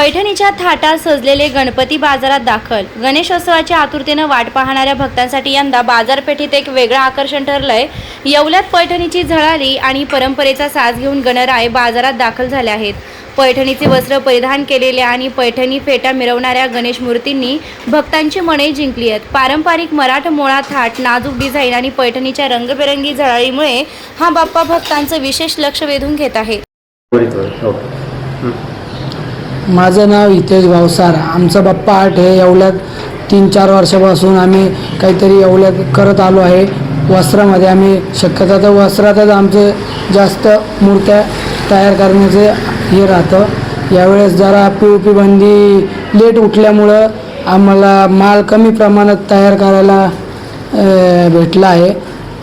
पैठणीच्या थाटात सजलेले गणपती बाजारात दाखल. गणेशोत्सवाच्या आतुरतेनं वाट पाहणाऱ्या भक्तांसाठी यंदा बाजारपेठेत एक वेगळं आकर्षण ठरलंय. येवल्यात पैठणीची झळाली आणि परंपरेचा साज घेऊन गणराय बाजारात दाखल झाले आहेत. पैठणीचे वस्त्र परिधान केलेल्या आणि पैठणी फेटा मिरवणाऱ्या गणेश मूर्तींनी भक्तांची मने जिंकली आहेत. पारंपरिक मराठमोळा थाट नाजूक डिझाईन आणि पैठणीच्या रंगबेरंगी झळाळीमुळे हा बाप्पा भक्तांचं विशेष लक्ष वेधून घेत आहे. माझं नाव हितेश भावसार. आमचा बाप्पा आठ हे येवल्यात तीन चार वर्षापासून आम्ही काहीतरी येवल्यात करत आलो आहे. वस्त्रामध्ये आम्ही शक्यता तर वस्त्रातच आमचं जास्त मूर्त्या तयार करण्याचे हे राहतं. यावेळेस जरा पी ओ पी बंदी लेट उठल्यामुळं आम्हाला माल कमी प्रमाणात तयार करायला भेटला आहे.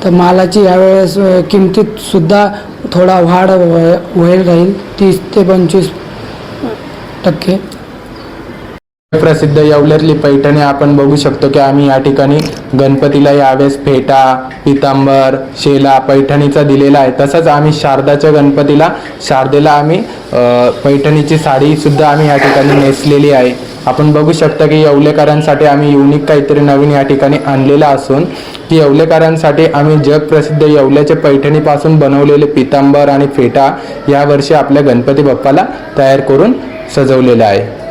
तर मालाची यावेळेस किमतीतसुद्धा थोडा वाढ होईल राहील. तीस ते पंचवीस टक्के. प्रसिद्ध येवल्यातली पैठणी आपण बघू शकतो की आम्ही या ठिकाणी गणपतीला यावेळेस फेटा पितांबर शेला पैठणीचा दिलेला आहे. तसंच आम्ही शारदाच्या गणपतीला शारदेला आम्ही पैठणीची साडी सुद्धा आम्ही या ठिकाणी नेसलेली आहे. आपण बघू शकता की येवलेकरांसाठी आम्ही युनिक काहीतरी नवीन या ठिकाणी आणलेलं असून की येवलेकरांसाठी आम्ही जगप्रसिद्ध येवल्याच्या पैठणीपासून बनवलेले पितांबर आणि फेटा यावर्षी आपल्या गणपती बाप्पाला तयार करून सजवलेलं आहे.